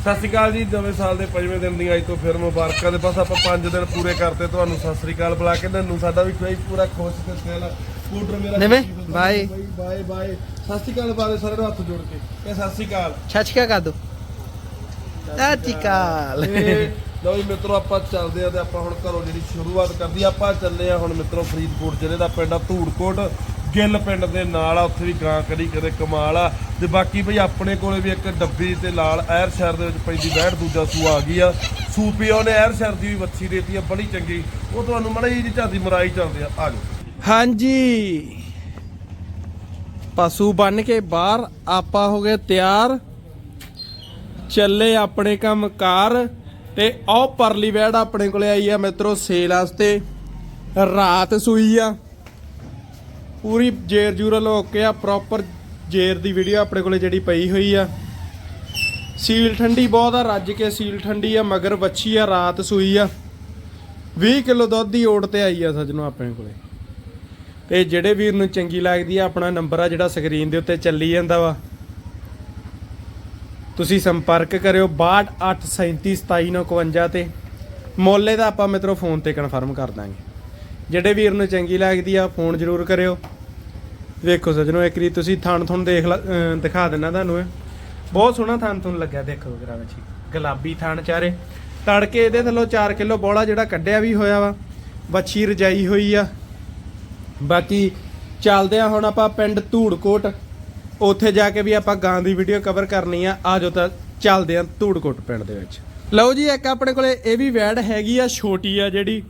ਸਤਿ ਸ਼੍ਰੀ ਅਕਾਲ ਜੀ ਨਵੇਂ ਸਾਲ ਦੇ ਪੰਜਵੇਂ ਦਿਨ ਦੀ ਅੱਜ ਤੋਂ ਫਿਰ ਮੁਬਾਰਕਾਂ ਦੇ ਬਸ ਆਪਾਂ 5 ਦਿਨ ਪੂਰੇ ਕਰਤੇ ਤੁਹਾਨੂੰ ਸਤਿ ਸ਼੍ਰੀ ਅਕਾਲ ਬੁਲਾ ਕੇ ਨੰਨੂ ਸਾਡਾ ਵੀ ਕੋਈ ਪੂਰਾ ਖੁਸ਼ ਤੇ ਦਿਲ ਸਕੂਟਰ ਮੇਰਾ ਨਿਵੇਂ, ਬਾਏ। Bye bye. ਸਤਿ ਸ਼੍ਰੀ ਅਕਾਲ ਬਾਰੇ ਸਾਰੇ ਨੂੰ ਹੱਥ ਜੋੜ ਕੇ। ਇਹ ਸਤਿ ਸ਼੍ਰੀ ਅਕਾਲ। ਛੱਛਕਾ ਕਰ ਦੋ ਚਾਚੀਕਾਲ ਤੇ ਲਓ ਜੀ ਮਿੱਤਰੋ ਆਪਾਂ ਚੱਲਦੇ ਆ ਤੇ ਆਪਾਂ ਹੁਣ ਘਰੋਂ ਜਿਹੜੀ ਸ਼ੁਰੂਆਤ ਕਰਦੀ ਆਪਾਂ ਚੱਲੇ ਆ ਹੁਣ ਮਿੱਤਰੋ ਫਰੀਦਕੋਟ ਜ਼ਿਲ੍ਹੇ ਦਾ ਪਿੰਡ ਆ ਧੂੜਕੋਟ। ਗਿੱਲ ਪਿੰਡ ਦੇ ਨਾਲ ਆ, ਉੱਥੇ ਵੀ ਗਾਂ ਕਰੀ ਕਦੇ ਕਮਾਲ ਆ। ਤੇ ਬਾਕੀ ਭਈ ਆਪਣੇ ਕੋਲੇ ਵੀ ਇੱਕ ਡੱਬੀ ਤੇ ਲਾਲ ਐਰ ਸ਼ਹਿਰ ਦੇ ਵਿੱਚ ਪੈਂਦੀ ਬੈਠ, ਦੂਜਾ ਸੂ ਆ ਗਈ ਆ। ਸੂਪੀ ਉਹਨੇ ਐਰ ਸ਼ਹਿਰ ਦੀ ਵੀ ਵੱਛੀ ਦੇਤੀ ਆ, ਬੜੀ ਚੰਗੀ। ਉਹ ਤੁਹਾਨੂੰ ਮੜੀ ਜੀ ਝਾਦੀ ਮਰਾਈ ਚੱਲਦੇ ਆ। ਆ ਜਾਓ। ਹਾਂਜੀ। ਪਸ਼ੂ ਬੰਨ ਕੇ ਬਾਹਰ, ਆਪਾਂ ਹੋ ਗਏ ਤਿਆਰ। ਚੱਲੇ ਆਪਣੇ ਕੰਮ ਕਾਰ ਤੇ ਉਹ ਪਰਲੀ ਵੈੜ ਆਪਣੇ ਕੋਲੇ ਆਈ ਆ ਮਿੱਤਰੋ, ਸੇਲ ਵਾਸਤੇ। ਰਾਤ ਸੂਈ ਆ। ਪੂਰੀ ਜੇਰ ਜੂਰਲ ਹੋ ਕੇ ਆ ਪ੍ਰੋਪਰ ਜੇਰ ਦੀ ਵੀਡੀਓ ਆਪਣੇ ਕੋਲੇ ਜਿਹੜੀ ਪਈ ਹੋਈ ਆ। ਸੀਲ ਠੰਡੀ ਬਹੁਤ ਆ, ਰੱਜ ਕੇ ਸੀਲ ਠੰਡੀ ਆ, ਮਗਰ ਵੱਛੀ ਆ, ਰਾਤ ਸੂਈ ਆ। 20 ਕਿਲੋ ਦੁੱਧ ਦੀ ਓਟ ਤੇ ਆਈ ਆ ਸੱਜਣੋ ਆਪਣੇ ਕੋਲੇ। ਤੇ ਜਿਹੜੇ ਵੀਰ ਨੂੰ ਚੰਗੀ ਲੱਗਦੀ ਆ, ਆਪਣਾ ਨੰਬਰ ਆ ਜਿਹੜਾ ਸਕਰੀਨ ਦੇ ਉੱਤੇ ਚੱਲੀ ਜਾਂਦਾ ਵਾ। ਤੁਸੀਂ ਸੰਪਰਕ ਕਰਿਓ 6287372951 ਤੇ। ਮੋਲੇ ਦਾ ਆਪਾਂ ਮਿੱਤਰੋ ਫੋਨ ਤੇ ਕਨਫਰਮ ਕਰ ਦਾਂਗੇ। ਜਿਹੜੇ ਵੀਰ ਨੂੰ ਚੰਗੀ ਲੱਗਦੀ ਆ, ਫੋਨ ਜ਼ਰੂਰ ਕਰਿਓ। ਵੇਖੋ ਸੱਜਣੋ, ਇੱਕ ਰੀ ਤੁਸੀਂ ਥਣ ਥਣ ਦੇਖ ਲ- ਅਹ, ਦਿਖਾ ਦਿੰਨਾ ਤੁਹਾਨੂੰ ਇਹ ਬਹੁਤ ਸੋਹਣਾ ਥਣ ਥਣ ਲੱਗਿਆ, ਦੇਖੋ ਜਰਾ ਵਿੱਚ। ਗੁਲਾਬੀ ਥਣ ਚਾਰੇ। ਤੜਕੇ ਇਹਦੇ ਥੱਲੋਂ 4 ਕਿਲੋ ਬੋਲਾ ਜਿਹੜਾ ਕੱਢਿਆ ਵੀ ਹੋਇਆ ਵਾ। ਬੱਚੀ ਰਜਾਈ ਹੋਈ ਆ। ਬਾਕੀ ਚੱਲਦੇ ਆ ਹੁਣ ਆਪਾਂ ਪਿੰਡ ਧੂੜਕੋਟ। ਉੱਥੇ ਜਾ ਕੇ ਵੀ ਆਪਾਂ ਗਾਂ ਦੀ ਵੀਡੀਓ ਕਵਰ ਕਰਨੀ ਆ। ਆਜੋ ਤਾਂ ਚੱਲਦੇ ਆ ਧੂੜਕੋਟ ਪਿੰਡ ਦੇ ਵਿੱਚ। ਲਓ ਜੀ, ਇੱਕ ਆਪਣੇ ਕੋਲੇ ਇਹ ਵੀ ਵੈੜ ਹੈਗੀ ਆ, ਛੋਟੀ ਆ ਜਿਹੜੀ।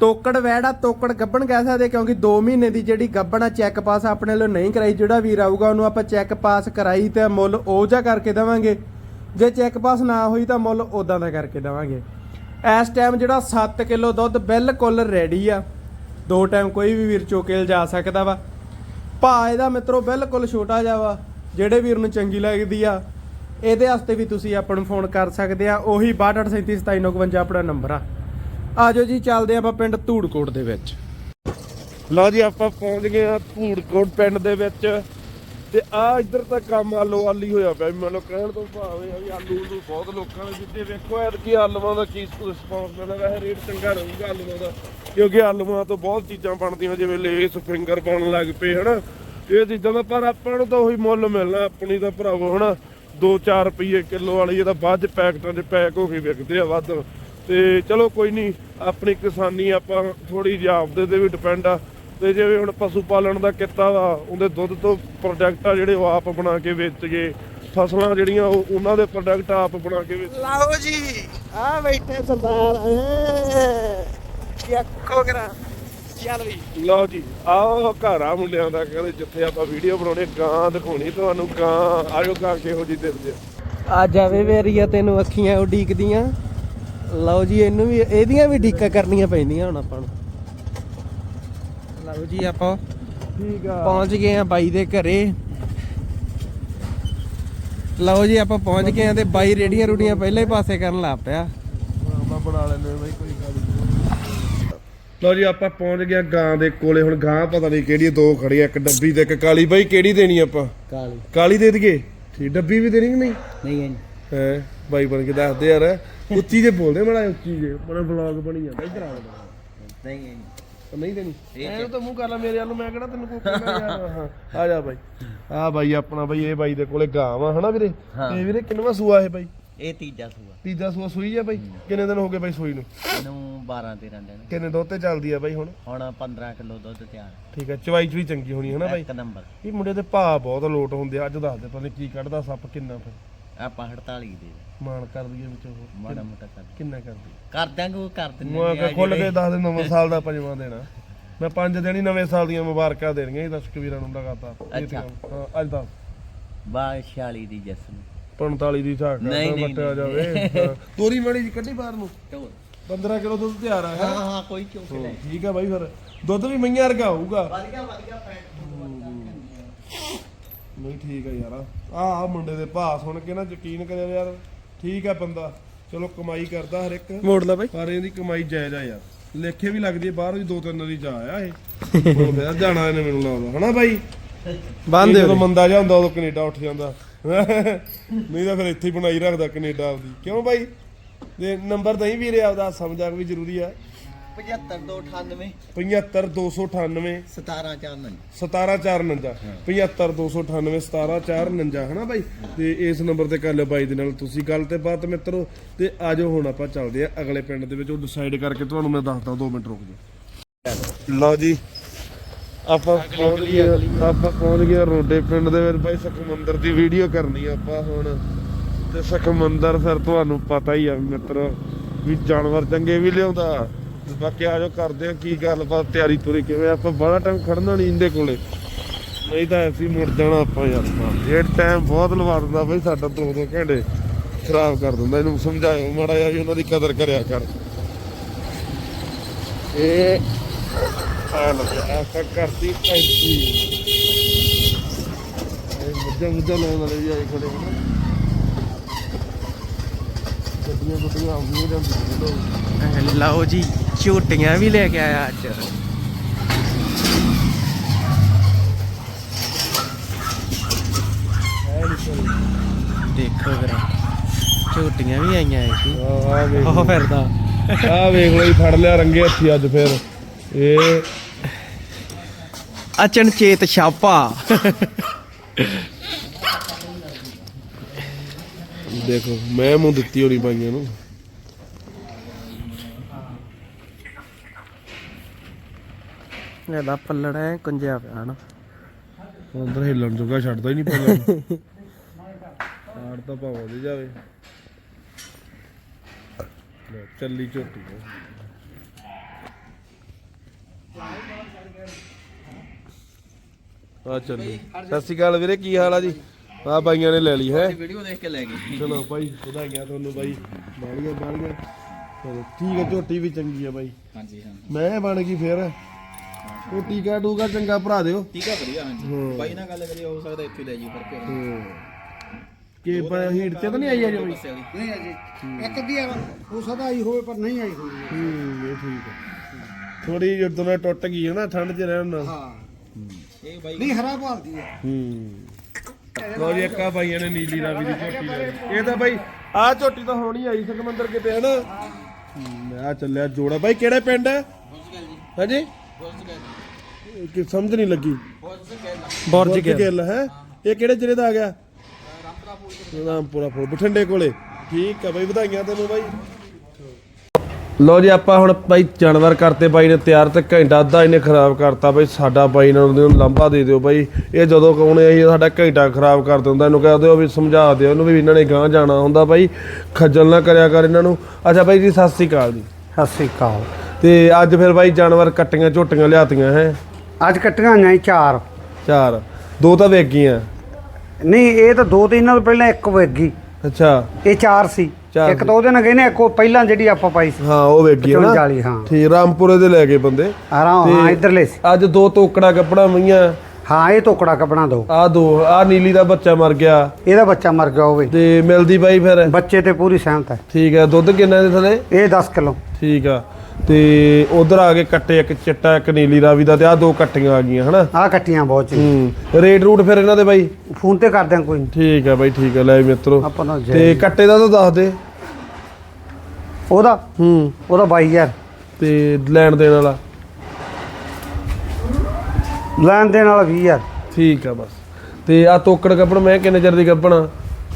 ਤੋਕੜ ਵੈੜ ਆ, ਤੋਕੜ ਗੱਬਣ ਕਹਿ ਸਕਦੇ ਕਿਉਂਕਿ 2 ਮਹੀਨੇ ਦੀ ਜਿਹੜੀ ਗੱਬਣ ਆ ਚੈੱਕ ਪਾਸ ਆਪਣੇ ਵੱਲੋਂ ਨਹੀਂ ਕਰਾਈ। ਜਿਹੜਾ ਵੀਰ ਆਊਗਾ, ਉਹਨੂੰ ਆਪਾਂ ਚੈੱਕ ਪਾਸ ਕਰਾਈ ਤੇ ਮੁੱਲ ਉਹ ਜਾ ਕਰਕੇ ਦੇਵਾਂਗੇ। ਜੇ ਚੈੱਕ ਪਾਸ ਨਾ ਹੋਈ ਤਾਂ ਮੁੱਲ ਉਦਾਂ ਦਾ ਕਰਕੇ ਦੇਵਾਂਗੇ। ਇਸ ਟਾਈਮ ਜਿਹੜਾ 7 ਕਿਲੋ ਦੁੱਧ ਬਿਲਕੁਲ ਰੈਡੀ ਆ। ਦੋ ਟਾਈਮ ਕੋਈ ਵੀ ਵੀਰ ਚੋਕੇ ਜਾ ਸਕਦਾ ਵਾ। ਭਾ ਇਹਦਾ ਮਿੱਤਰੋ ਬਿਲਕੁਲ ਛੋਟਾ ਜਿਹਾ ਵਾ, ਜਿਹੜੇ ਵੀਰ ਨੂੰ ਚੰਗੀ ਲੱਗਦੀ ਆ, ਇਹਦੇ ਵਾਸਤੇ ਵੀ ਤੁਸੀਂ ਆਪਾਂ ਨੂੰ ਫੋਨ ਕਰ ਸਕਦੇ ਆ। ਉਹੀ 6237275952 ਆਪਣਾ ਨੰਬਰ ਆ। ਆਜੋ ਜੀ, ਚੱਲਦੇ ਆਪਾਂ ਪਿੰਡ ਧੂੜਕੋਟ ਦੇ ਵਿੱਚ। ਲਓ ਜੀ, ਆਪਾਂ ਪਹੁੰਚ ਗਏ ਆ ਧੂੜਕੋਟ ਪਿੰਡ ਦੇ ਵਿੱਚ ਤੇ ਆ ਇੱਧਰ ਤਾਂ ਕੰਮ ਆਲੋ ਆਲੀ ਹੋਇਆ ਪਿਆ ਵੀ ਮੰਨ ਕਹਿਣ ਤੋਂ ਭਾਵੇਂ ਆ ਵੀ ਆਲੂ ਨੂੰ ਬਹੁਤ ਲੋਕਾਂ ਨੇ ਜਿੱਦੇ ਵੇਖੋ ਯਾਰ ਆਲੂਆਂ ਦਾ ਕੀ ਰਿਸਪੌਂਸ ਮਿਲਦਾ, ਵੈਸੇ ਰੇਟ ਚੰਗਾ ਰਹੂਗਾ ਆਲੂਆਂ ਦਾ, ਕਿਉਂਕਿ ਆਲੂਆਂ ਤੋਂ ਬਹੁਤ ਚੀਜ਼ਾਂ ਬਣਦੀਆਂ, ਜਿਵੇਂ ਲੇਸ ਫਿੰਗਰ ਬਣਨ ਲੱਗ ਪਏ, ਹਨਾ? ਇਹ ਚੀਜ਼ਾਂ ਦਾ ਪਰ ਆਪਾਂ ਨੂੰ ਤਾਂ ਉਹੀ ਮੁੱਲ ਮਿਲਣਾ, ਆਪਣੀ ਤਾਂ ਭਰਾਵੋ, ਹਨਾ? 2-4 ਰੁਪਏ ਕਿਲੋ ਵਾਲੀ, ਇਹ ਤਾਂ ਬਾਅਦ ਚ ਪੈਕਟਾਂ 'ਚ ਪੈਕ ਹੋ ਕੇ ਵਿਕਦੇ ਆ ਵੱਧ। ਤੇ ਚਲੋ ਕੋਈ ਨਹੀਂ ਆਪਣੀ ਕਿਸਾਨੀ ਆਪਾਂ ਥੋੜੀ ਜਿਹੀ ਆਪਦੇ ਤੇ ਵੀ ਡਿਪੈਂਡ ਆ। ਤੇ ਜਿਵੇਂ ਹੁਣ ਪਸ਼ੂ ਪਾਲਣ ਦਾ ਕਿੱਤਾ ਵਾ ਉਹਦੇ ਦੁੱਧ ਤੋਂ ਪ੍ਰੋਡਕਟ ਆ ਜਿਹੜੇ ਉਹ ਆਪ ਬਣਾ ਕੇ ਵੇਚਗੇ ਫਸਲਾਂ ਜਿਹੜੀਆਂ ਉਹ ਉਹਨਾਂ ਦੇ ਪ੍ਰੋਡਕਟ ਆਪ ਬਣਾ ਕੇ ਵੇਚ ਲਓ ਜੀ ਆ ਬੈਠੇ ਸਰਦਾਰ ਯੱਕੋ ਕਰਾ। ਚੱਲ ਵੀ। ਲਓ ਜੀ ਆਓ ਘਰ ਆ ਮੁੰਡਿਆਂ ਦਾ ਕਹਿੰਦੇ ਜਿੱਥੇ ਆਪਾਂ ਵੀਡੀਓ ਬਣਾਉਣੀ ਗਾਂ ਦਿਖਾਉਣੀ ਤੁਹਾਨੂੰ ਗਾਂ ਆਇਓ ਗਾਂ ਕਿਹੋ ਜੀ ਦਿਖਦੇ ਆ। ਆ ਜਾਵੇ ਵੇਰੀਆ ਤੈਨੂੰ ਅੱਖੀਆਂ ਉਡੀਕਦੀਆਂ। ਲਓ ਜੀ ਇਹਨੂੰ ਵੀ ਇਹਦੀਆਂ ਵੀ ਡੀਕਾਂ ਕਰਨੀਆਂ ਪੈਂਦੀਆਂ ਹੁਣ ਆਪਾਂ ਨੂੰ। ਲਓ ਜੀ ਆਪਾਂ ਠੀਕ ਆ। ਪਹੁੰਚ ਗਏ ਆ ਬਾਈ ਦੇ ਘਰੇ। ਲਓ ਜੀ ਆਪਾਂ ਪਹੁੰਚ ਗਏ ਆ ਤੇ ਬਾਈ ਰੇੜੀਆਂ ਰੂੜੀਆਂ ਪਹਿਲਾਂ ਹੀ ਪਾਸੇ ਕਰਨ ਲੱਗ ਪਿਆ। ਆਪਾਂ ਬਣਾ ਲੈਨੇ ਬਈ ਕੋਈ ਗੱਲ ਲਓ ਜੀ ਆਪਾਂ ਪਹੁੰਚ ਗਏ ਆ ਗਾਂ ਦੇ ਕੋਲੇ। ਹੁਣ ਗਾਂ ਪਤਾ ਨਹੀਂ ਕਿਹੜੀ ਦੋ ਖੜੀ ਆ, ਇੱਕ ਡੱਬੀ ਤੇ ਇੱਕ ਕਾਲੀ। ਬਾਈ ਕਿਹੜੀ ਦੇਣੀ ਆਪਾਂ? ਕਾਲੀ। ਕਾਲੀ ਦੇ ਦਈਏ। ਠੀਕ ਡੱਬੀ ਵੀ ਦੇਣੀ ਕਿ ਨਹੀਂ? ਨਹੀਂ ਹੈ ਹੈ? ਬਾਈ ਬਣ ਕੇ ਦੱਸਦੇ ਯਾਰ ਉੱਚੀ ਜੇ ਬੋਲਦੇ ਬੜਾ ਉੱਚੀ ਜੇ ਬੜਾ ਵਲੌਗ ਬਣੀ ਜਾਂਦਾ ਇੱਧਰ ਆ ਨਹੀਂ ਨਹੀਂ। ਦੇਣੀ? ਐਨੂੰ ਤਾਂ ਮੂੰਹ ਕਰ ਲੈ ਮੇਰੇ ਵੱਲ ਨੂੰ ਮੈਂ ਕਿਹੜਾ ਤੈਨੂੰ ਕੋਈ ਕਹਿਣਾ ਯਾਰ ਹਾਂ ਆ ਜਾ ਬਾਈ। ਆ ਬਾਈ ਆਪਣਾ ਬਾਈ ਇਹ ਬਾਈ ਦੇ ਕੋਲੇ ਗਾਂ ਵਾ ਹਨਾ ਵੀਰੇ? ਤੇ ਵੀਰੇ ਕਿੰਨਵਾ ਸੂਆ ਇਹ ਬਾਈ? ਇਹ ਤੀਜਾ ਸੂਆ। ਤੀਜਾ ਸੂਆ ਸੂਈ ਆ ਬਾਈ? ਕਿੰਨੇ ਦਿਨ ਹੋ ਗਏ ਬਾਈ ਸੂਈ ਨੂੰ? ਇਹਨੂੰ 12 13 ਦਿਨ। ਕਿੰਨੇ ਦੁੱਧ ਤੇ ਚੱਲਦੀ ਆ ਬਾਈ ਹੁਣ? ਹੁਣ 15 ਕਿਲੋ ਦੁੱਧ ਤਿਆਰ। ਠੀਕ ਚਵਾਈ ਚੰਗੀ ਹੋਣੀ ਹੈ ਨਾ ਬਾਈ? ਇੱਕ ਨੰਬਰ। ਇਹ ਮੁੰਡੇ ਦੇ ਭਾਅ ਬਹੁਤ ਲੋਟ ਹੁੰਦੇ ਆ ਅੱਜ ਦੱਸ ਦੇ ਪਤਾ ਨੀ ਕੀ ਕੱਢਦਾ ਸੱਪ ਕਿੰਨਾ ਫਿਰ। ਆਪਾਂ 48 ਦੇ। ਮਾਨ ਕਰ ਦਈਏ ਵਿੱਚ ਉਹ। ਮਾੜਾ ਮੋਟਾ ਕਰ ਕਿੰਨਾ ਕਰਦੀ ਕਰ ਦਾਂਗੇ ਉਹ ਕਰ ਦਿੰਦੇ ਮੈਂ ਕਿਹਾ ਖੁੱਲ ਕੇ ਦੱਸ ਦੇ ਨਵੇਂ ਸਾਲ ਦਾ ਪੰਜਵਾਂ ਦੇਣਾ ਮੈਂ ਪੰਜ ਦਿਨ ਹੀ ਨਵੇਂ ਸਾਲ ਦੀਆਂ ਮੁਬਾਰਕਾਂ ਦੇਣੀਆਂ ਇਹ ਦਰਸ਼ਕ ਵੀਰਾਂ ਨੂੰ ਲਗਾਤਾਰ। ਇਹ ਤੇ ਅੱਛਾ। ਕੰਮ। ਹਾਂ ਅੱਜ ਦੱਸ ਬਾ 46 ਦੀ ਜਸਨ। 45 ਦੀ ਝਾਕ ਨਹੀਂ, ਨਹੀਂ। ਜਾਵੇ। ਹਾਂ। ਤੋਰੀ ਮਾੜੀ ਜੀ ਕੱਢੀ ਬਾਹਰ ਨੂੰ। ਢੋਲ 15 ਕਿਲੋ ਦੁੱਧ ਤਿਆਰ ਆ ਹਾਂ? ਹੈ ਹਾਂ ਕੋਈ ਚੁੱਕ ਲੈ। ਠੀਕ ਆ ਬਾਈ ਫਿਰ। ਦੁੱਧ ਵੀ ਮਈਆਂ ਵਰਗਾ ਹੋਊਗਾ। ਵਧੀਆ ਵਧੀਆ ਪੈਂਟ ਨਹੀਂ ਠੀਕ ਆ ਯਾਰ। ਆ ਆ ਮੁੰਡੇ ਦੇ ਭਾਅ ਸੁਣ ਕੇ ਨਾ ਯਕੀਨ ਕਰਿਓ ਯਾਰ ਠੀਕ ਆ ਬੰਦਾ। ਚਲੋ ਕਮਾਈ ਕਰਦਾ ਹਰ ਇੱਕ। ਮੋੜ ਲਾ ਬਾਈ। ਪਰ ਇਹਦੀ ਕਮਾਈ ਜਾਇਜ਼ ਆ ਯਾਰ। ਲੇਖੇ ਵੀ ਲੱਗਦੀ ਹੈ ਬਾਹਰ ਵੀ ਦੋ ਤਿੰਨ ਦੀ ਜਾ ਆ ਇਹ। ਹੁਣ ਫਿਰ ਜਾਣਾ ਇਹਨੇ ਮੈਨੂੰ ਲੱਗਦਾ ਹਨਾ ਬਾਈ? ਬੰਦ ਜਦੋਂ ਮੰਦਾ ਜਾ ਹੁੰਦਾ ਉਦੋਂ ਕੈਨੇਡਾ ਉੱਠ ਜਾਂਦਾ। ਨਹੀਂ ਤਾਂ ਫਿਰ ਇੱਥੇ ਹੀ ਬਣਾਈ ਰੱਖਦਾ ਕੈਨੇਡਾ ਆਪਦੀ। ਕਿਉਂ ਬਾਈ? ਤੇ ਨੰਬਰ ਦਹੀਂ ਵੀਰੇ ਆਪਦਾ ਸਮਝਾ ਵੀ ਜ਼ਰੂਰੀ ਆ। 75298 75298 17449 17449 75298 17449 ਹਨਾ ਬਾਈ? ਤੇ ਇਸ ਨੰਬਰ ਤੇ ਕਰ ਲਿਓ ਬਾਈ ਦੇ ਨਾਲ ਤੁਸੀਂ ਗੱਲ ਤੇ ਬਾਤ ਮਿੱਤਰੋ। ਤੇ ਆਜੋ ਹੁਣ ਆਪਾਂ ਚੱਲਦੇ ਆ ਅਗਲੇ ਪਿੰਡ ਦੇ ਵਿੱਚ। ਉਹ ਡਿਸਾਈਡ ਕਰਕੇ ਤੁਹਾਨੂੰ ਮੈਂ ਦੱਸਦਾ 2 ਮਿੰਟ ਰੁਕ ਜਾਓ। ਲਓ ਜੀ ਆਪਾਂ ਪਹੁੰਚ ਗਏ ਆਪਾਂ ਪਹੁੰਚ ਗਏ ਰੋਡੇ ਪਿੰਡ ਦੇ ਵਿੱਚ। ਬਾਈ ਸੁਖਮੰਦਰ ਦੀ ਵੀਡੀਓ ਕਰਨੀ ਆਪਾਂ ਹੁਣ। ਤੇ ਸੁਖਮੰਦਰ ਫਿਰ ਤੁਹਾਨੂੰ ਪਤਾ ਹੀ ਆ ਮਿੱਤਰੋ ਵੀ ਜਾਨਵਰ ਚੰਗੇ ਵੀ ਲਿਆਉਂਦਾ। ਬਾਕੀ ਆ ਜਾਓ ਕਰਦੇ ਆ, ਕੀ ਗੱਲਬਾਤ, ਤਿਆਰੀ ਤੁਰੀ ਕਿਵੇਂ ਆਪਾਂ ਬੜਾ ਟਾਈਮ ਖੜਨਾ ਨਹੀਂ ਇਹਦੇ ਕੋਲੇ। ਨਹੀਂ ਤਾਂ ਅਸੀਂ ਮੁੜ ਜਾਣਾ ਆਪਾਂ ਯਾਰ ਇਹ ਟਾਈਮ ਬਹੁਤ ਲਵਾ ਦਿੰਦਾ ਬਈ, ਸਾਡਾ ਦੋ ਦੋ ਘੰਟੇ ਖਰਾਬ ਕਰ ਦਿੰਦਾ। ਇਹਨੂੰ ਸਮਝਾਇਓ, ਮਾੜਾ ਜਿਹਾ ਵੀ ਉਹਨਾਂ ਦੀ ਕਦਰ ਕਰਿਆ ਕਰ। ਇਹ ਆ ਲੱਗਿਆ ਆਸਾ ਕਰਤੀ ਐਂਟਰੀ ਇਹ ਮੁੱਝਾਂ ਮੁੱਝਾਂ ਲਾਉਣ ਵਾਲੇ ਵੀ ਆਏ ਖੜੇ ਹਨ ਗੱਡੀਆਂ ਗੁੱਡੀਆਂ ਆਉਂਦੀਆਂ ਜਾਂਦੀਆਂ ਨੇ ਲਓ ਜੀ। ਝੂਟੀਆਂ ਵੀ ਲੈ ਕੇ ਆਇਆ ਅੱਜ। ਦੇਖੋ ਜਰਾ ਝੂਟੀਆਂ ਵੀ ਆਈਆਂ ਐ ਸੀ ਆ ਵੇਖ ਉਹ ਫਿਰਦਾ ਆ ਵੇਖ ਲੋ ਜੀ ਫੜ ਲਿਆ ਰੰਗੇ ਹੱਥੀ ਅੱਜ ਫੇਰ। ਇਹ ਅਚਨਚੇਤ ਛਾਪਾ। ਦੇਖੋ ਮੈਂ ਮੂੰਹ ਦਿੱਤੀ ਹੋਣੀ ਬਾਈਆਂ ਨੂੰ। ਇਹਦਾ ਪੱਲੜਾ ਐ ਕੁੰਜਿਆ ਪਿਆ ਨਾ ਅੰਦਰ ਹਿੱਲਣ ਜੋਗਾ ਛੱਡਦਾ ਹੀ ਨਹੀਂ ਪਾਉਂਦਾ ਆੜ ਤਾਂ ਭਾਵੇਂ ਦੇ ਜਾਵੇ। ਲੈ, ਚੱਲੀ ਝੋਟੀ ਆ ਚੱਲੀ। ਸਤਿ ਸ਼੍ਰੀ ਅਕਾਲ ਵੀਰੇ ਕੀ ਹਾਲ ਆ ਜੀ? ਆ ਬਾਈਆਂ ਨੇ ਲੈ ਲਈ ਹੈ। ਵੀਡੀਓ ਦੇਖ ਕੇ ਲੈ ਗਏ। ਚਲੋ ਭਾਈ ਵਧਾਈਆਂ ਤੁਹਾਨੂੰ ਬਾਈ। ਬਾਲੀਆਂ ਬਾਲੀਆਂ। ਚਲੋ ਠੀਕ ਹੈ ਝੋਟੀ ਵੀ ਚੰਗੀ ਆ ਬਾਈ। ਹਾਂਜੀ ਹਾਂ ਮੈਂ ਬਣ ਗਈ ਫੇਰ। ਉਹ ਟੀਕਾ ਟੂਕਾ ਚੰਗਾ ਭਰਾ ਦਿਓ। ਠੀਕ ਆ ਵਧੀਆ ਹਾਂਜੀ। ਹਾਂ। ਬਾਈ ਨਾਲ ਗੱਲ ਕਰੀਏ ਹੋ ਸਕਦਾ ਇੱਥੇ ਲੈ ਜੀ ਫ਼ਰਕ। ਕਿ ਪ- ਹੀਟ ਤੇ ਤਾਂ ਨਹੀਂ ਆਈ ਅਜੇ ਬਾਈ? ਨਹੀਂ ਅਜੇ ਇੱਕ ਦੀ ਹੋ ਸਕਦਾ ਆਈ ਹੋਵੇ ਪਰ ਨਹੀਂ ਆਈ ਹੋਈ। ਹੂੰ ਇਹ ਠੀਕ ਹੈ ਥੋੜੀ ਜਦੋਂ ਟੁੱਟ ਗਈ ਹੈ ਨਾ ਠੰਡ 'ਚ ਰਹਿਣ ਨਾਲ। ਹਾਂ। ਇਹ ਬਾਈ ਨਹੀਂ ਹਰਾ ਭਾਲਦੀ ਹੈ ਹੂੰ। ਲੋ ਜੀ ਇੱਕਾ ਬਾਈਆਂ ਨੇ ਨੀਲੀ ਰਾਵੀ ਦੀ ਝੋਟੀ ਲੈ ਲਈ। ਇਹ ਤਾਂ ਬਾਈ ਆਹ ਝੋਟੀ ਤਾਂ ਹੋਣੀ ਆਈ ਸਕਮੰਦਰ ਕਿਤੇ ਹੈ। ਨਾ ਹੂੰ, ਆ ਚੱਲਿਆ ਜੋੜਾ। ਬਾਈ ਕਿਹੜਾ ਪਿੰਡ ਹੈ? ਹਾਂਜੀ? ਇਹ ਕਿ ਸਮਝ ਨਹੀਂ ਲੱਗੀ। ਬੁਰਜ ਗਿਆ ਗਿੱਲ। ਹੈ। ਇਹ ਕਿਹੜੇ ਜ਼ਿਲ੍ਹੇ ਦਾ ਆ ਗਿਆ? ਰਾਮਪੁਰਾ ਫੋਰ ਬਠਿੰਡੇ ਕੋਲੇ। ਠੀਕ ਆ ਬਾਈ ਵਧਾਈਆਂ ਤੈਨੂੰ ਬਾਈ। ਲੋ ਜੀ ਆਪਾਂ ਹੁਣ ਬਾਈ ਜਾਨਵਰ ਕਰਤੇ ਬਾਈ ਨੇ ਤਿਆਰ ਤੇ ਘੰਟਾ ਅੱਧਾ ਇਹਨੇ ਖਰਾਬ ਕਰਤਾ ਬਾਈ। ਸਾਡਾ ਬਾਈ ਨਾਲ ਉਹਨੂੰ ਲੰਬਾ ਦੇ ਦਿਓ ਬਾਈ। ਇਹ ਜਦੋਂ ਕਹੋਣੇ ਆਈ ਸਾਡਾ ਘੰਟਾ ਖਰਾਬ ਕਰ ਦਿੰਦਾ। ਇਹਨੂੰ ਕਹਿ ਦਿਓ ਵੀ ਸਮਝਾ ਦਿਓ ਇਹਨੂੰ ਵੀ ਇਹਨਾਂ ਨੇ ਗਾਂ ਜਾਣਾ ਹੁੰਦਾ ਬਾਈ। ਖੱਜਲ ਨਾ ਕਰਿਆ ਕਰ ਇਹਨਾਂ ਨੂੰ। ਅੱਛਾ ਬਾਈ ਜੀ ਸਤਿ ਸ੍ਰੀ ਅਕਾਲ ਜੀ। ਸਤਿ ਸ੍ਰੀ ਅਕਾਲ। ਤੇ ਅੱਜ ਫਿਰ ਬਾਈ ਜਾਨਵਰ ਕੱਟੀਆਂ ਝੋਟੀਆਂ ਲਿਆਤੀਆਂ ਹੈ। ਅੱਜ ਕੱਟੀਆਂ ਨਹੀਂ ਚਾਰ। ਚਾਰ। ਦੋ ਤਾਂ ਵੇਚ ਗਈਆਂ। ਨਹੀਂ ਇਹ ਤਾਂ ਦੋ ਤਿੰਨ ਨਾਲ ਪਹਿਲਾਂ ਇੱਕ ਵੇਗੀ ਅੱਛਾ। ਇਹ ਚਾਰ ਸੀ। ਚਾਰ ਇੱਕ ਤਾਂ ਉਹਦੇ ਨਾਲ ਗਏ ਨੇ ਇੱਕ ਉਹ ਪਹਿਲਾਂ ਜਿਹੜੀ ਆਪਾਂ ਪਾਈ ਸੀ। ਹਾਂ ਉਹ ਵੇਚ ਗਈ ਨਾ। 45 ਹਾਂ। ਠੀਕ ਰਾਮਪੁਰੇ ਦੇ ਲੈ ਗਏ ਬੰਦੇ। ਆਰਾਮ ਹਾਂ ਇਧਰਲੇ ਸੀ। ਅੱਜ ਦੋ ਤੋਕੜਾ ਕੱਪੜਾ ਮਈਆਂ। ਹਾਂ ਇਹ ਟੋਕੜਾ ਕੱਪਣਾ ਦੋ। ਆ ਦੋ ਆ ਨੀਲੀ ਦਾ ਬੱਚਾ ਮਰ ਗਿਆ। ਇਹਦਾ ਬੱਚਾ ਮਰ ਗਿਆ ਹੋਵੇ ਤੇ ਮਿਲਦੀ ਬਾਈ ਫਿਰ। ਬੱਚੇ ਤੇ ਪੂਰੀ ਸਹਿਮਤ ਹੈ। ਠੀਕ ਹੈ ਦੁੱਧ ਕਿੰਨਾ ਦੇ ਥਲੇ? ਇਹ 10 ਕਿਲੋ। ਠੀਕ ਆ। ਤੇ ਉਧਰ ਆ ਕੇ ਕੱਟੇ ਇੱਕ ਚਿੱਟਾ ਇੱਕ ਨੀਲੀ ਰਾਵੀ ਦਾ ਤੇ ਆ ਦੋ ਕੱਟੀਆਂ ਆ ਗਈਆਂ ਹਨਾ? ਆਹ ਕੱਟੀਆਂ ਬਹੁਤ ਚੰਗੀ ਹੂੰ ਰੇਟ ਰੂਟ ਫਿਰ ਇਹਨਾਂ ਦੇ ਬਾਈ? ਫੋਨ ਤੇ ਕਰਦੇ ਕੋਈ। ਨਹੀਂ ਠੀਕ ਆ ਬਾਈ ਠੀਕ ਆ ਲੈ ਮਿੱਤਰੋ। ਆਪਾਂ ਨੂੰ ਤੇ ਕੱਟੇ ਦਾ ਤਾਂ ਦੱਸ ਦੇ। ਉਹਦਾ? ਹੂੰ। ਉਹਦਾ 22000 ਤੇ ਲੈਣ ਦੇਣ ਵਾਲਾ? ਲੈਣ ਦੇਣ ਵਾਲਾ 20000 ਠੀਕ ਆ ਬਸ। ਤੇ ਆ ਤੋਕੜ ਕੱਪੜ ਮੈਂ ਕਿੰਨੇ ਚਿਰ ਦੀ ਕੱਪਣਾ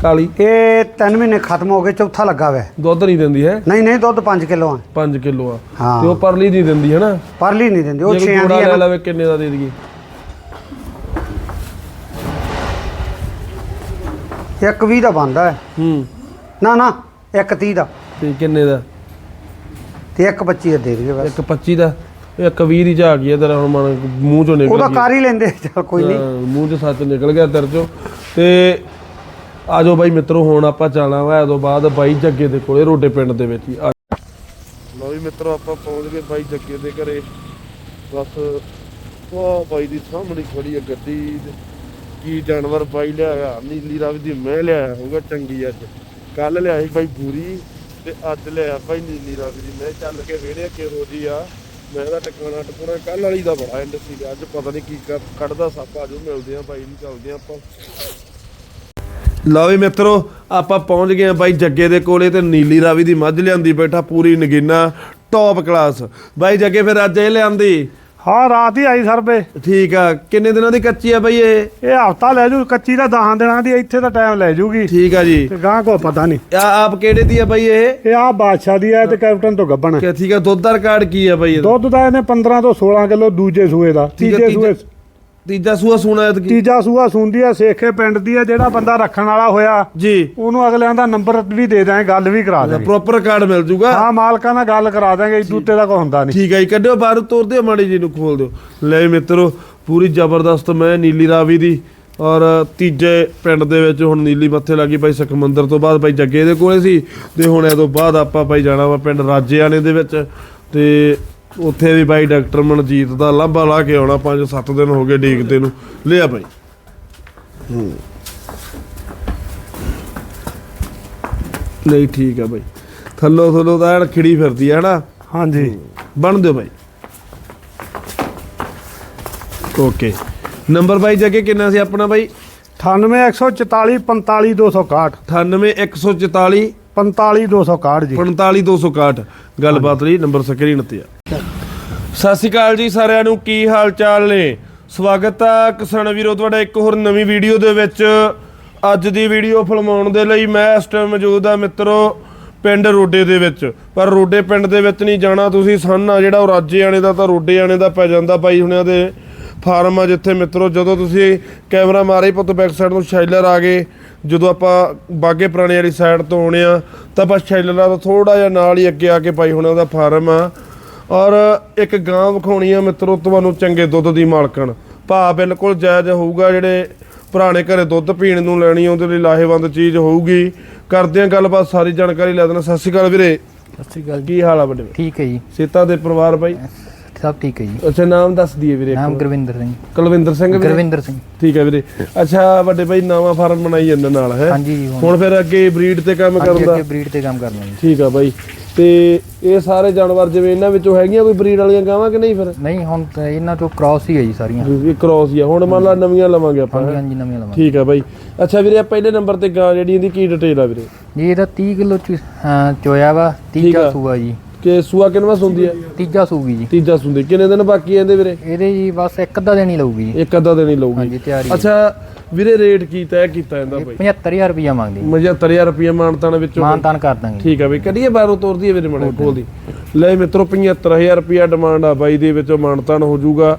ਕਾਲੀ। ਇਹ 3 ਮਹੀਨੇ ਖਤਮ ਹੋ ਗਏ ਚੌਥਾ ਲੱਗਾ ਵੈ। ਦੁੱਧ ਨਹੀਂ ਦਿੰਦੀ ਹੈ? ਨਹੀਂ ਨਹੀਂ ਦੁੱਧ 5 ਕਿਲੋ ਆ। 5 ਕਿਲੋ ਆ। ਹਾਂ। ਤੇ ਉਹ ਪਰਲੀ ਨਹੀਂ ਦਿੰਦੀ ਹੈ ਨਾ? ਪਰਲੀ ਨਹੀਂ ਦਿੰਦੀ ਉਹ ਜੇ ਕੋਈ 6 ਜੋੜਾ ਦੀ ਲੈ ਆ ਨਾ। ਲਵੇ ਕਿੰਨੇ ਦਾ ਦੇ ਦਈਏ? ਇੱਕ 20 ਦਾ ਬੰਦਾ ਹੈ। ਹੂੰ। ਨਾ ਨਾ ਇੱਕ 30 ਦਾ। ਤੇ ਕਿੰਨੇ ਦਾ? ਤੇ ਇੱਕ 25 ਦਾ ਦੇ ਦੇਗੇ ਬਸ। ਇੱਕ 25 ਦਾ? ਇੱਕ 20 ਦੀ ਜਾ ਗਈ ਇਧਰ ਹੁਣ ਮਨ ਮੂੰਹ ਚੋਂ ਨਿਕਲ ਉਹਦਾ ਗਈ ਕਰ ਹੀ ਲੈਂਦੇ ਚਲ ਕੋਈ ਨਹੀਂ। ਹਾਂ, ਮੂੰਹ ਚੋਂ ਸੱਚ ਨਿਕਲ ਗਿਆ ਤੇਰੇ ਚੋਂ। ਤੇ ਆਜੋ ਬਾਈ ਮਿੱਤਰੋ, ਹੁਣ ਆਪਾਂ ਜਾਣਾ ਵਾ ਤੋਂ ਬਾਅਦ ਬਾਈ ਜੱਗੇ ਦੇ ਕੋਲੇ, ਰੋਡੇ ਪਿੰਡ ਦੇ ਵਿੱਚ ਹੀ। ਲਓ ਵੀ ਮਿੱਤਰੋ, ਆਪਾਂ ਪਹੁੰਚ ਗਏ ਬਾਈ ਜੱਗੇ ਦੇ ਘਰੇ। ਬਸ, ਉਹ ਬਾਈ ਦੀ ਸਾਹਮਣੇ ਖੜੀ ਹੈ ਗੱਡੀ ਤੇ। ਕੀ ਜਾਨਵਰ ਬਾਈ ਲਿਆਇਆ, ਨੀਲੀ ਰਵੀ ਦੀ ਮੈਂ ਲਿਆਇਆ ਹੋਊਗਾ, ਚੰਗੀ ਅੱਜ। ਕੱਲ ਲਿਆਈ ਬਾਈ ਬੂਰੀ ਤੇ ਅੱਜ ਲਿਆ ਬਾਈ ਨੀਲੀ ਰਵੀ ਦੀ। ਮੈਂ ਚੱਲ ਕੇ ਵੇੜਿਆ ਕਿਹੋ ਜੀ ਆ। ਮੈਂ ਇਹਦਾ ਟਿਕਾਣਾ ਟਿਕਾਣਾ ਕੱਲ ਵਾਲੀ ਦਾ ਬੜਾ ਇੰਡਸਟਰੀ ਅੱਜ ਪਤਾ ਨਹੀਂ ਕੀ ਕ- ਕੱਢਦਾ ਸੱਪ, ਆਜੋ ਮਿਲਦੇ ਆ ਬਾਈ ਨੂੰ, ਚੱਲਦੇ ਆ ਆਪਾਂ। ਲਓ ਵੀ ਮਿੱਤਰੋ ਆਪਾਂ ਪਹੁੰਚ ਗਏ ਆ ਬਾਈ ਜੱਗੇ ਦੇ ਕੋਲੇ ਤੇ ਨੀਲੀ ਰਾਵੀ ਦੀ ਮੱਝ ਲਿਆਂਦੀ ਬੈਠਾ ਪੂਰੀ ਨਗੀਨਾ ਟੌਪ ਕਲਾਸ ਬਾਈ ਜੱਗੇ ਫਿਰ ਅੱਜ ਇਹ ਲਿਆਂਦੀ? ਹਾਂ ਰਾਤ ਹੀ ਆਈ ਸਰਵੇ ਠੀਕ ਆ ਕਿੰਨੇ ਦਿਨਾਂ ਦੀ ਕੱਚੀ ਆ ਬਾਈ ਇਹ? ਇਹ ਹਫਤਾ ਲੈ ਜੂ ਕੱਚੀ ਦਾ 10 ਦਿਨਾਂ ਦੀ ਇੱਥੇ ਦਾ ਟਾਈਮ ਲੈ ਜੂਗੀ। ਠੀਕ ਆ ਜੀ। ਤੇ ਗਾਂ ਕੋ ਪਤਾ ਨਹੀਂ। ਆ ਆਪ ਕਿਹੜੇ ਦੀ ਆ ਬਾਈ ਇਹ? ਇਹ ਆ ਬਾਦਸ਼ਾਹ ਦੀ ਹੈ ਤੇ ਕੈਪਟਨ ਤੋਂ ਗੱਬਣ ਕਿ ਠੀਕ ਆ ਦੁੱਧ ਦਾ ਰਿਕਾਰਡ ਕੀ ਆ ਬਾਈ ਦੁੱਧ ਦਾ ਇਹਨੇ 15 ਤੋਂ 16 ਕਿਲੋ ਦੂਜੇ ਸੂਏ ਦਾ ਆ, ਤੀਜੇ ਸੂਏ ਤੀਜਾ- ਸੂਆ ਸੁਣਾ ਐਤਕੀ? ਤੀਜਾ ਸੂਆ ਸੁੰਦੀ ਆ ਸੇਖੇ ਪਿੰਡ ਦੀ ਆ ਜਿਹੜਾ ਬੰਦਾ ਰੱਖਣ ਵਾਲਾ ਹੋਇਆ ਜੀ। ਉਹਨੂੰ ਅਗਲਿਆਂ ਦਾ ਨੰਬਰ ਵੀ ਦੇ ਦਾਂਗੇ ਗੱਲ ਵੀ ਕਰਾ ਦਾਂਗੇ ਪ੍ਰੋਪਰ ਰਿਕਾਰਡ ਮਿਲ ਜੂਗਾ? ਹਾਂ ਮਾਲਕਾਂ ਨਾਲ ਗੱਲ ਕਰਾ ਦਾਂਗੇ ਇਸ ਉੱਤੇ ਦਾ ਕੋਈ ਹੁੰਦਾ ਨਹੀਂ। ਠੀਕ ਹੈ ਜੀ ਕੱਢਿਓ ਬਾਹਰ ਤੋਰ ਦਿਓ ਮਾੜੀ ਜੀ ਨੂੰ ਖੋਲ ਦਿਓ। ਲੈ ਮਿੱਤਰੋ ਪੂਰੀ ਜ਼ਬਰਦਸਤ ਮੈਂ ਨੀਲੀ ਰਾਵੀ ਦੀ ਔਰ ਤੀਜੇ ਪਿੰਡ ਦੇ ਵਿੱਚ ਹੁਣ ਨੀਲੀ ਮੱਥੇ ਲੱਗੀ ਭਾਈ ਸੁਖਮੰਦਰ ਤੋਂ ਬਾਅਦ ਭਾਈ ਜੱਗੇ ਦੇ ਕੋਲੇ ਸੀ ਤੇ ਹੁਣ ਇਹ ਤੋਂ ਬਾਅਦ ਆਪਾਂ ਭਾਈ ਜਾਣਾ ਵਾ ਪਿੰਡ ਰਾਜੇਆਣੇ ਦੇ ਵਿੱਚ ਤੇ ਉੱਥੇ ਵੀ ਭਾਈ ਡਾਕਟਰ ਮਨਜੀਤ ਦਾ ਲਾਂਭਾ ਲਾ ਕੇ ਆਉਣਾ 5-7 ਦਿਨ ਹੋ ਗਏ ਡੀਕਦੇ ਨੂੰ। ਲਿਆ ਭਾਈ ਹੂੰ। ਨਹੀਂ ਠੀਕ ਆ ਭਾਈ ਥੱਲੋ ਥੱਲੋ ਤਾਂ ਐਨ ਖਿੜੀ ਫਿਰਦੀ ਹੈ ਹਨਾ? ਹਾਂਜੀ। ਬਣ ਦਿਓ ਬਾਈ। ਓਕੇ। ਨੰਬਰ ਬਾਈ ਜੱਗੇ ਕਿੰਨਾ ਸੀ ਆਪਣਾ ਬਾਈ? 98144 45261 98144 45261 ਜੀ। 45261 ਗੱਲਬਾਤ ਲਈ ਨੰਬਰ ਸਕਰੀਨ ਤੇ ਆ। ਸਤਿ ਸ਼੍ਰੀ ਅਕਾਲ ਜੀ ਸਾਰਿਆਂ ਨੂੰ, ਕੀ ਹਾਲ ਚਾਲ ਨੇ? ਸਵਾਗਤ ਆ ਕਿਸਾਨ ਵੀਰੋ, ਤੁਹਾਡਾ ਇੱਕ ਹੋਰ ਨਵੀਂ ਵੀਡੀਓ ਦੇ ਵਿੱਚ। ਅੱਜ ਦੀ ਵੀਡੀਓ ਫਿਲਮਾਉਣ ਦੇ ਲਈ ਮੈਂ ਇਸ ਟਾਈਮ ਮੌਜੂਦ ਆ ਮਿੱਤਰੋ, ਪਿੰਡ ਰੋਡੇ ਦੇ ਵਿੱਚ। ਪਰ ਰੋਡੇ ਪਿੰਡ ਦੇ ਵਿੱਚ ਨਹੀਂ ਜਾਣਾ, ਤੁਸੀਂ ਸਨ ਆ ਜਿਹੜਾ ਉਹ ਰਾਜੇ ਆਣੇ ਦਾ ਤਾਂ ਰੋਡੇ ਆਣੇ ਦਾ ਪੈ ਜਾਂਦਾ ਬਾਈ ਹੁਣਿਆਂ ਦੇ ਫਾਰਮ ਆ ਜਿੱਥੇ ਮਿੱਤਰੋ, ਜਦੋਂ ਤੁਸੀਂ ਕੈਮਰਾ ਮਾਰੇ ਪੁੱਤ ਬੈਕ ਸਾਈਡ ਤੋਂ ਸ਼ੈਲਰ ਆ ਗਏ, ਜਦੋਂ ਆਪਾਂ ਬਾਗੇ ਪੁਰਾਣੇ ਵਾਲੀ ਸਾਈਡ ਤੋਂ ਆਉਣੇ ਆ, ਤਾਂ ਬਸ ਸ਼ੈਲਰਾਂ ਤੋਂ ਥੋੜਾ ਜਿਹਾ ਨਾਲ ਹੀ ਅੱਗੇ ਆ ਕੇ ਬਾਈ ਹੁਣਾਂ ਦਾ ਫਾਰਮ ਆ। ਔਰ ਇੱਕ ਗਾਂ ਵਿਖਾਉਣੀ ਆ ਮਿੱਤਰੋ ਤੁਹਾਨੂੰ ਚੰਗੇ ਦੁੱਧ ਦੀ ਮਾਲਕਣ। ਭਾਅ ਬਿਲਕੁਲ ਜਾਇਜ਼ ਹੋਊਗਾ ਜਿਹੜੇ ਪੁਰਾਣੇ ਘਰੇ ਦੁੱਧ ਪੀਣ ਨੂੰ ਲੈਣੀ ਉਹਦੇ ਲਈ ਲਾਹੇਵੰਦ ਚੀਜ਼ ਹੋਊਗੀ। ਕਰਦੇ ਆ ਗੱਲਬਾਤ ਸਾਰੀ ਜਾਣਕਾਰੀ ਲੈ ਦੇਣਾ ਸਤਿ ਸ਼੍ਰੀ ਅਕਾਲ ਵੀਰੇ। ਸਤਿ ਸ਼੍ਰੀ ਅਕਾਲ ਕੀ ਹਾਲ ਆ ਵੱਡੇ ਠੀਕ ਹੈ ਜੀ। ਸੀਤਾ ਦੇ ਪਰਿਵਾਰ ਬਾਈ? ਸਭ ਠੀਕ ਹੈ ਜੀ। ਅੱਛਾ ਨਾਮ ਦੱਸ ਦਈਏ ਵੀਰੇ ਨਾਮ ਗੁਰਵਿੰਦਰ ਸਿੰਘ। ਕੁਲਵਿੰਦਰ ਸਿੰਘ ਵੀਰੇ? ਗੁਰਵਿੰਦਰ ਸਿੰਘ। ਠੀਕ ਹੈ ਵੀਰੇ। ਅੱਛਾ ਵੱਡੇ ਬਾਈ ਨਵਾਂ ਫਾਰਮ ਬਣਾਈ ਜਾਂਦੇ ਨਾਲ ਹੈ? ਹਾਂਜੀ ਜੀ ਹੁਣ। ਫਿਰ ਅੱਗੇ ਬਰੀਡ ਤੇ ਕੰਮ ਕਰਦਾ? ਅੱਗੇ ਬਰੀਡ ਤੇ ਕੰਮ ਕਰਨਾ ਜੀ। ਠੀਕ ਆ ਬਾਈ। ਤੇ ਇਹ ਸਾਰੇ ਜਾਨਵਰ ਜਿਵੇਂ ਇਹਨਾਂ ਵਿੱਚੋਂ ਹੈਗੀਆਂ ਕੋਈ ਬਰੀਡ ਵਾਲੀਆਂ ਗਾਵਾਂ ਕਿ ਨਹੀਂ ਫਿਰ? ਨਹੀਂ ਹੁਣ ਤਾਂ ਇਹਨਾਂ ਤੋਂ ਕ੍ਰਾਸ ਹੀ ਹੈ ਜੀ ਸਾਰੀਆਂ। ਇਹ ਕ੍ਰੋਸ ਹੀ ਆ। ਹੁਣ ਮੰਨ ਲਾ ਨਵੀਆਂ ਲਵਾਂਗੇ ਆਪਾਂ ਹਾਂਜੀ ਹੈਂ? ਹਾਂਜੀ ਨਵੀਆਂ ਲਵਾਂਗੇ। ਠੀਕ ਆ ਬਾਈ। ਅੱਛਾ ਵੀਰੇ ਪਹਿਲੇ ਨੰਬਰ ਤੇ ਗਾਂ ਜਿਹੜੀ ਇਹਦੀ ਕੀ ਡਿਟੇਲ ਆ ਵੀਰੇ? ਜੀ ਇਹਦਾ 30 ਕਿਲੋ ਚ ਹਾਂ, ਚੋਇਆ ਵਾ ਤੀਜਾ। ਸੂਆ ਜੀ। ਕਿ ਸੂਆ ਕਿੰਨਵਾ ਸੁੰਦੀ ਆ? ਤੀਜਾ ਸੂਗੀ ਜੀ। ਤੀਜਾ ਸੁੰਦੀ। ਕਿੰਨੇ ਦਿਨ ਬਾਕੀ ਇਹਦੇ ਵੀਰੇ? ਇਹਦੇ ਜੀ ਬਸ ਇੱਕ ਅੱਧਾ ਦਿਨ ਹੀ ਲਊਗੀ ਇੱਕ ਅੱਧਾ ਦਿਨ ਹੀ ਲਊਗੀ। ਹਾਂਜੀ ਤਿਆਰੀ ਹੈ। ਅੱਛਾ ਵੀਰੇ ਰੇਟ ਕੀ ਤੈਅ ਕੀਤਾ ਇਹਦਾ ਬਾਈ? 75000 ਰੁਪਇਆ ਮੰਗਦੀ। 75000 ਰੁਪਏ ਮਾਨਤਾਨ ਵਿੱਚੋਂ ਮਾਨ ਤਾਨ ਕਰ ਦਾਂਗੇ ਠੀਕ ਆ ਬਈ ਕਰੀਏ ਬਾਹਰੋਂ ਤੋਰਦੀ ਹੈ ਵੀਰੇ ਮੜੇ ਖੋਲਦੀ। ਲੈ ਮਿੱਤਰੋ 75000 ਰੁਪਿਆ ਡਿਮਾਂਡ ਆ ਬਾਈ ਦੇ ਵਿੱਚੋਂ ਮਾਨਤਾਨ ਹੋ ਜਾਊਗਾ।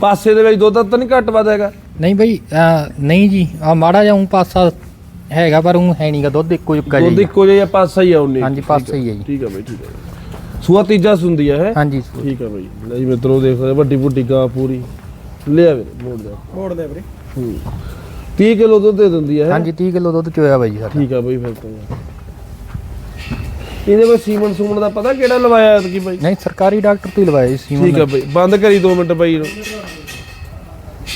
ਪਾਸੇ ਦੇ ਵਿੱਚ ਦੁੱਧ ਤਾਂ ਨਹੀਂ ਘੱਟ ਵੱਧ ਹੈਗਾ। ਨਹੀਂ ਬਈ ਅਹ, ਨਹੀਂ ਜੀ ਆ ਮਾੜਾ ਜਿਹਾ ਊਂ ਪਾਸਾ ਹੈਗਾ ਪਰ ਉਹ ਹੈ ਨਹੀਂਗਾ ਦੁੱਧ ਇੱਕੋ ਜਿਹਾ ਦੁੱਧ ਜੀ। ਇੱਕੋ ਜਿਹਾ ਪਾਸਾ ਹੀ ਆ ਉਹਨੇ। ਹਾਂਜੀ ਪਾਸਾ ਹੀ ਹੈ ਜੀ। ਠੀਕ ਆ ਬਈ ਠੀਕ ਆ। ਸੂਆ ਤੀਜਾ ਸੁੰਦੀ ਆ ਹੈ? ਹਾਂਜੀ। ਠੀਕ ਆ ਬਈ। ਲੈ ਜੀ ਮਿੱਤਰੋ ਦੇਖ ਸਕਦੇ ਵੱਡੀ ਵੱਡੀ ਗਾਂ ਪੂਰੀ। ਲਿਆ ਵੀਰੇ ਮੋੜ ਜਾ ਮੋੜ ਦੇ ਵੀਰੇ। ਹੂੰ। 30 ਕਿਲੋ ਦੁੱਧ ਦੇ ਦਿੰਦੀ ਹੈ। ਹਾਂਜੀ 30 ਕਿਲੋ ਦੁੱਧ ਚੋਇਆ ਬਾਈ ਜੀ ਸਾਡਾ। ਠੀਕ ਆ ਬਈ ਫਿਰ ਤਾਂ। ਇਹਦੇ ਵਿੱਚ ਸੀਮਨ ਸੂਮਨ ਦਾ ਪਤਾ ਕਿਹੜਾ ਲਵਾਇਆ ਐਤਕੀ ਬਾਈ? ਨਹੀਂ ਸਰਕਾਰੀ ਡਾਕਟਰ ਤੋਂ ਹੀ ਲਵਾਇਆ ਜੀ ਸੀਮਨ ਠੀਕ ਆ ਬਈ ਬੰਦ ਕਰੀ 2 ਮਿੰਟ ਬਾਈ ਨੂੰ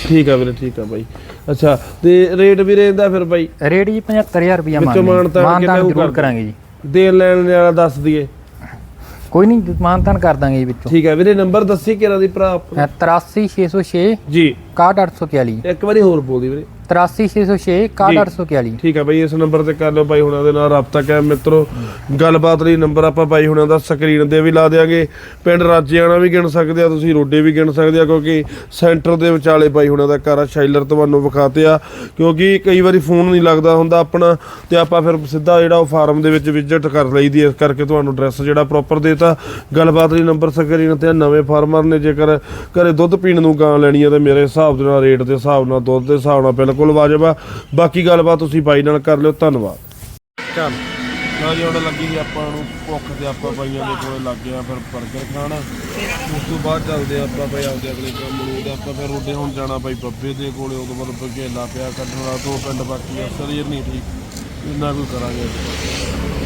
ਠੀਕ ਆ ਵੀਰੇ ਠੀਕ ਆ ਬਾਈ। ਅੱਛਾ ਤੇ ਰੇਟ ਵੀਰੇ ਇਹਦਾ ਫਿਰ ਬਾਈ? ਰੇਟ ਜੀ 75000 ਰੁਪਇਆ ਵਿੱਚੋਂ ਮੰਗਦੇ ਮਾਨਤਾਨ ਮਾਨਤਾਨ ਕਿੰਨਾ ਕੁ ਜ਼ਰੂਰ? ਕਰਾਂਗੇ ਜੀ। ਦੇਣ ਲੈਣ ਵਾਲਾ ਦੱਸ ਦਈਏ। ਕੋਈ ਨਹੀਂ ਮਾਨਤਾਨ ਕਰ ਦਾਂਗੇ ਜੀ ਵਿੱਚੋਂ। ਠੀਕ ਆ ਵੀਰੇ ਨੰਬਰ ਦੱਸੀ ਕਿਹੜਾ ਦੀ ਭਰਾ? ਆਪਣਾ 83606 ਜੀ। 61841 ਇੱਕ ਵਾਰੀ ਹੋਰ ਬੋਲ ਦੀ ਵੀਰੇ। 83606 61841 ਠੀਕ ਆ ਬਾਈ ਇਸ ਨੰਬਰ ਤੇ ਕਰ ਲਿਓ ਬਾਈ ਹੁਣਾਂ ਦੇ ਨਾਲ ਰਾਬਤਾ ਕਾਇਮ। ਮਿੱਤਰੋ ਗੱਲਬਾਤ ਲਈ ਨੰਬਰ ਆਪਾਂ ਬਾਈ ਹੁਣਾਂ ਦਾ ਸਕਰੀਨ ਤੇ ਵੀ ਲਾ ਦੇਾਂਗੇ ਪਿੰਡ ਰਾਜਿਆਣਾ ਵੀ ਗਿਣ ਸਕਦੇ ਆ ਤੁਸੀਂ ਰੋਡੇ ਵੀ ਗਿਣ ਸਕਦੇ ਆ ਕਿਉਂਕਿ ਸੈਂਟਰ ਦੇ ਵਿਚਾਲੇ ਬਾਈ ਹੁਣਾਂ ਦਾ ਘਰ ਆ ਸ਼ਾਈਲਰ ਤੁਹਾਨੂੰ ਵਿਖਾਤੇ ਆ। ਕਿਉਂਕਿ ਕਈ ਵਾਰੀ ਫੋਨ ਨਹੀਂ ਲੱਗਦਾ ਹੁੰਦਾ ਆਪਣਾ ਤੇ ਆਪਾਂ ਫਿਰ ਸਿੱਧਾ ਜਿਹੜਾ ਉਹ ਫਾਰਮ ਦੇ ਵਿੱਚ ਵਿਜ਼ਿਟ ਕਰ ਲਈਦੀ ਇਸ ਕਰਕੇ ਤੁਹਾਨੂੰ ਐਡਰੈਸ ਜਿਹੜਾ ਪ੍ਰੋਪਰ ਦੇਤਾ। ਗੱਲਬਾਤ ਲਈ ਨੰਬਰ ਸਕਰੀਨ ਤੇ। ਨਵੇਂ ਫਾਰਮਰ ਨੇ ਜੇਕਰ ਘਰੇ ਦੁੱਧ ਪੀਣ ਨੂੰ ਗਾਂ ਲੈਣੀ ਆ ਤੇ ਮੇਰੇ ਹਿਸਾਬ ਦੇ ਨਾਲ, ਰੇਟ ਦੇ ਹਿਸਾਬ ਨਾਲ, ਦੁੱਧ ਦੇ ਹਿਸਾਬ ਨਾਲ ਬਿਲਕੁਲ ਵਾਜਬ ਆ। ਬਾਕੀ ਗੱਲਬਾਤ ਤੁਸੀਂ ਬਾਈ ਨਾਲ ਕਰ ਲਿਓ, ਧੰਨਵਾਦ। ਚੱਲ। ਨਾ ਜੀ, ਹੁਣ ਲੱਗੀ ਆਪਾਂ ਨੂੰ ਭੁੱਖ ਤੇ ਆਪਾਂ ਬਾਈਆਂ ਦੇ ਕੋਲੇ ਲੱਗ ਗਏ ਆ ਫਿਰ 버ਗਰ ਖਾਣ। ਉਸ ਤੋਂ ਬਾਅਦ ਚੱਲਦੇ ਆਪਾਂ ਬਈ ਆਪਦੇ ਅਗਲੇ ਕੰਮ ਨੂੰ। ਤੇ ਆਪਾਂ ਫਿਰ ਰੋਡੇ ਹੁਣ ਜਾਣਾ ਬਾਈ ਬੱਬੇ ਦੇ ਕੋਲੇ, ਉਦੋਂ ਬਾਅਦ ਬਗੇਲਾ ਪਿਆ ਕੱਢਣਾ ਵਾਲਾ ਪਿੰਡ ਬਾਕੀ ਆ, ਸਰੀਰ ਨਹੀਂ ਠੀਕ। ਇੰਨਾ ਕੋਈ ਕਰਾਂਗੇ।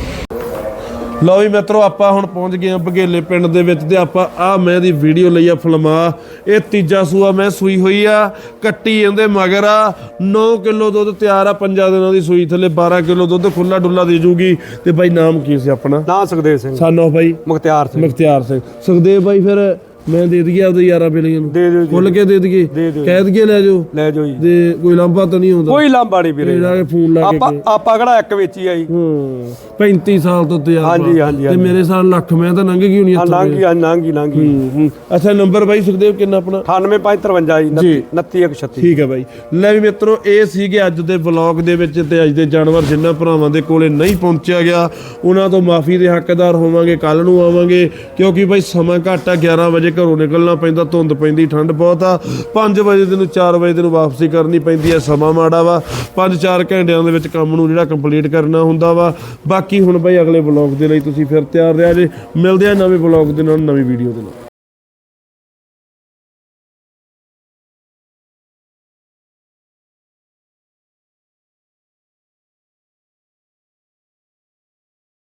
ਲਓ ਵੀ ਮਿੱਤਰੋ ਆਪਾਂ ਹੁਣ ਪਹੁੰਚ ਗਏ ਆ ਬਗੇਲੇ ਪਿੰਡ ਦੇ ਵਿੱਚ ਤੇ ਆਪਾਂ ਆ ਮੈਂ ਦੀ ਵੀਡੀਓ ਲਈ ਆ ਫਿਲਮਾ। ਇਹ ਤੀਜਾ ਸੂਆ ਮੈਂ ਸੂਈ ਹੋਈ ਆ ਕੱਟੀ ਇਹਦੇ ਮਗਰ ਆ। 9 ਕਿਲੋ ਦੁੱਧ ਤਿਆਰ ਆ ਪੰਜਾਂ ਦਿਨਾਂ ਦੀ ਸੂਈ ਥੱਲੇ 12 ਕਿਲੋ ਦੁੱਧ ਖੁੱਲਾ ਡੁੱਲਾ ਦੇ ਜੂਗੀ। ਤੇ ਬਾਈ ਨਾਮ ਕੀ ਸੀ ਆਪਣਾ? ਨਾ ਸੁਖਦੇਵ ਸਿੰਘ। ਸਾਨੋ ਬਾਈ। ਮੁਖਤਿਆਰ ਸਿੰਘ। ਮੁਖਤਿਆਰ ਸਿੰਘ। ਸੁਖਦੇਵ ਬਾਈ ਫਿਰ ਮੈਂ ਦੇ ਦਈਏ ਆਪਦੇ ਯਾਰਾਂ ਬੇਲੀਆਂ ਨੂੰ। ਦੇ ਦਿਓ ਜੀ। ਖੁੱਲ ਕੇ ਦੇ ਦਈਏ। ਦੇ ਦਿਓ ਕਹਿ ਦਈਏ ਲੈ ਜਾਓ। ਲੈ ਜਾਓ ਜੀ। ਤੇ ਕੋਈ ਲਾਂਭਾ ਤਾਂ ਨਹੀਂ ਹੁੰਦਾ ਕੋਈ ਲਾਂਭਾ ਨਹੀਂ ਵੀਰੇ। ਇਹਦਾ ਇਹ ਫੋਨ ਲਾ ਕੇ ਆਪਾਂ। ਆਪਾਂ ਕਿਹੜਾ ਇੱਕ ਵੇਚੀ ਆ ਜੀ? ਹੂੰ 35 ਸਾਲ ਤੋਂ ਤਜਰਬਾ ਹਾਂਜੀ, ਹਾਂਜੀ, ਤੇ। ਮੇਰੇ ਸਾਲ ਲੱਖ ਮੈਂ ਤਾਂ ਲੰਘ ਗਈ ਹੋਣੀ ਇੱਥੋਂ ਨਾਂਗੀ ਆ ਨਾਂਗੀ ਨਾਂਗੀ ਹੂੰ ਹੂੰ। ਅੱਛਾ ਨੰਬਰ ਬਾਈ ਸੁਖਦੇਵ ਕਿੰਨਾ ਆਪਣਾ? 98553 ਜੀ। ਜੀ। 29136 ਠੀਕ ਹੈ ਬਾਈ। ਲੈ ਵੀ ਮਿੱਤਰੋ ਇਹ ਸੀਗੇ ਅੱਜ ਦੇ ਵਲੌਗ ਦੇ ਵਿੱਚ ਤੇ ਅੱਜ ਦੇ ਜਾਨਵਰ ਜਿੰਨਾ ਭਰਾਵਾਂ ਦੇ ਕੋਲੇ ਨਹੀਂ ਪਹੁੰਚਿਆ ਗਿਆ। ਉਹਨਾਂ ਤੋਂ ਮਾਫੀ ਦੇ ਹੱਕਦਾਰ ਹੋਵਾਂਗੇ ਕੱਲ ਨੂੰ ਆਵਾਂਗੇ। ਕਿਉਂਕਿ ਬਾਈ ਸਮਾਂ ਘੱਟ ਆ 11 ਵਜੇ ਘਰੋਂ ਨਿਕਲਣਾ ਪੈਂਦਾ, ਧੁੰਦ ਪੈਂਦੀ, ਠੰਡ ਬਹੁਤ ਆ। 5 ਵਜੇ ਦੇ ਨੂੰ 4 ਵਜੇ ਦੇ ਨੂੰ ਵਾਪਸੀ ਕਰਨੀ ਪੈਂਦੀ ਆ, ਸਮਾਂ ਮਾੜਾ ਵਾ। 5-4 ਘੰਟਿਆਂ ਦੇ ਵਿੱਚ ਕੰਮ ਨੂੰ ਜਿਹੜਾ ਕੰਪਲੀਟ ਕਰਨਾ ਹੁੰਦਾ ਵਾ। ਬਾਕੀ ਹੁਣ ਬਈ ਅਗਲੇ ਵਲੌਗ ਦੇ ਲਈ ਤੁਸੀਂ ਫਿਰ ਤਿਆਰ ਰਿਹਾ ਜੇ। ਮਿਲਦੇ ਆ ਨਵੇਂ ਵਲੌਗ ਦੇ ਨਾਲ, ਨਵੀਂ ਵੀਡੀਓ ਦੇ ਨਾਲ।